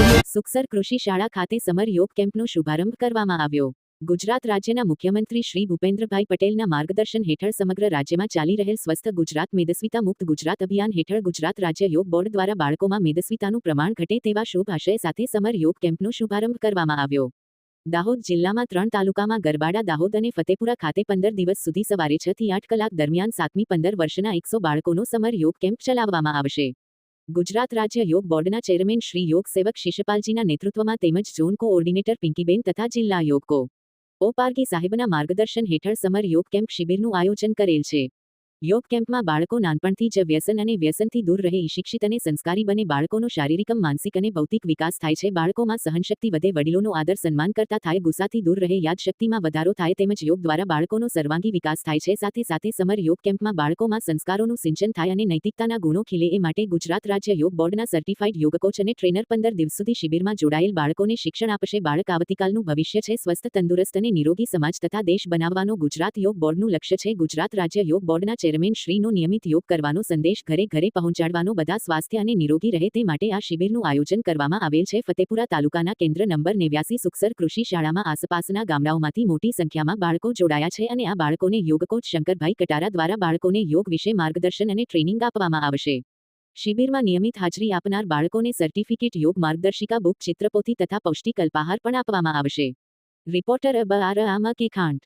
સુખસર કૃષિ શાળા ખાતે સમર યોગ કેમ્પનો શુભારંભ કરવામાં આવ્યો. ગુજરાત રાજ્યના મુખ્યમંત્રી શ્રી ભૂપેન્દ્રભાઈ પટેલના માર્ગદર્શન હેઠળ સમગ્ર રાજ્યમાં ચાલી રહેલ સ્વસ્થ ગુજરાત મેદસ્વીતા મુક્ત ગુજરાત અભિયાન હેઠળ ગુજરાત રાજ્ય યોગ બોર્ડ દ્વારા બાળકોમાં મેદસ્વીતાનું પ્રમાણ ઘટે તેવા શુભ આશય સાથે સમર યોગ કેમ્પનો શુભારંભ કરવામાં આવ્યો. દાહોદ જિલ્લામાં ત્રણ તાલુકામાં ગરબાડા દાહોદ અને ફતેપુરા ખાતે પંદર દિવસ સુધી સવારે છ થી આઠ કલાક દરમિયાન સાતમી પંદર વર્ષના એકસો બાળકોનો સમર યોગ કેમ્પ ચલાવવામાં આવશે. ગુજરાત રાજ્ય યોગ બોર્ડના ચેરમેન શ્રી યોગ સેવક શિષપાલજીના નેતૃત્વમાં તેમજ ઝોન કોઓર્ડિનેટર પિંકીબેન તથા જિલ્લા યોગ કો ઓ પારકી સાહેબના માર્ગદર્શન હેઠળ સમર યોગ કેમ્પ શિબિરનું આયોજન કરેલ છે. યોગ કેમ્પમાં બાળકો નાનપણથી જ વ્યસન અને વ્યસનથી દૂર રહે શિક્ષિત અને સંસ્કારી બને. બાળકોનો શારીરિક, માનસિક અને ભૌતિક વિકાસ થાય છે. બાળકોમાં સહનશક્તિ વધે, વડીલોનો આદર, સન્માન કરતા થાય, ગુસ્સાથી દૂર રહે, યાદશક્તિમાં વધારો થાય તેમજ યોગ દ્વારા બાળકોનો સર્વાંગી વિકાસ થાય છે. સાથે સાથે સમર યોગ કેમ્પમાં બાળકોમાં સંસ્કારોનું સિંચન થાય અને નૈતિકતાના ગુણો ખીલે એ માટે ગુજરાત રાજ્ય યોગ બોર્ડના સર્ટિફાઈડ યોગ કોચ અને ટ્રેનર પંદર દિવસ સુધી શિબિરમાં જોડાયેલ બાળકોને શિક્ષણ આપશે. બાળક આવતીકાલનું ભવિષ્ય છે. સ્વસ્થ, તંદુરસ્ત અને નિરોગી સમાજ તથા દેશ બનાવવાનો ગુજરાત યોગ બોર્ડનું લક્ષ્ય છે. ગુજરાત રાજ્ય યોગ બોર્ડના ચેરમેન નિયમિત યોગ કરવાનો સંદેશ ઘરે ઘરે પહોંચાડવાનો, બધા સ્વાસ્થ્ય અને નિરોગી રહે તે માટે આ શિબિરનું આયોજન કરવામાં આવેલ છે. ફતેપુરા તાલુકાના કેન્દ્ર નંબર નેવ્યાસી સુખસર કૃષિ શાળામાં આસપાસના ગામડાઓમાંથી મોટી સંખ્યામાં બાળકો જોડાયા છે અને આ બાળકોને યોગ કોચ શંકરભાઈ કટારા દ્વારા બાળકોને યોગ વિશે માર્ગદર્શન અને ટ્રેનિંગ આપવામાં આવશે. શિબિરમાં નિયમિત હાજરી આપનાર બાળકોને સર્ટિફિકેટ, યોગ માર્ગદર્શિકા, બુક ચિત્રપોથી તથા પૌષ્ટિક અલ્પાહાર પણ આપવામાં આવશે. રિપોર્ટર અબ આર આમા કે ખાંડ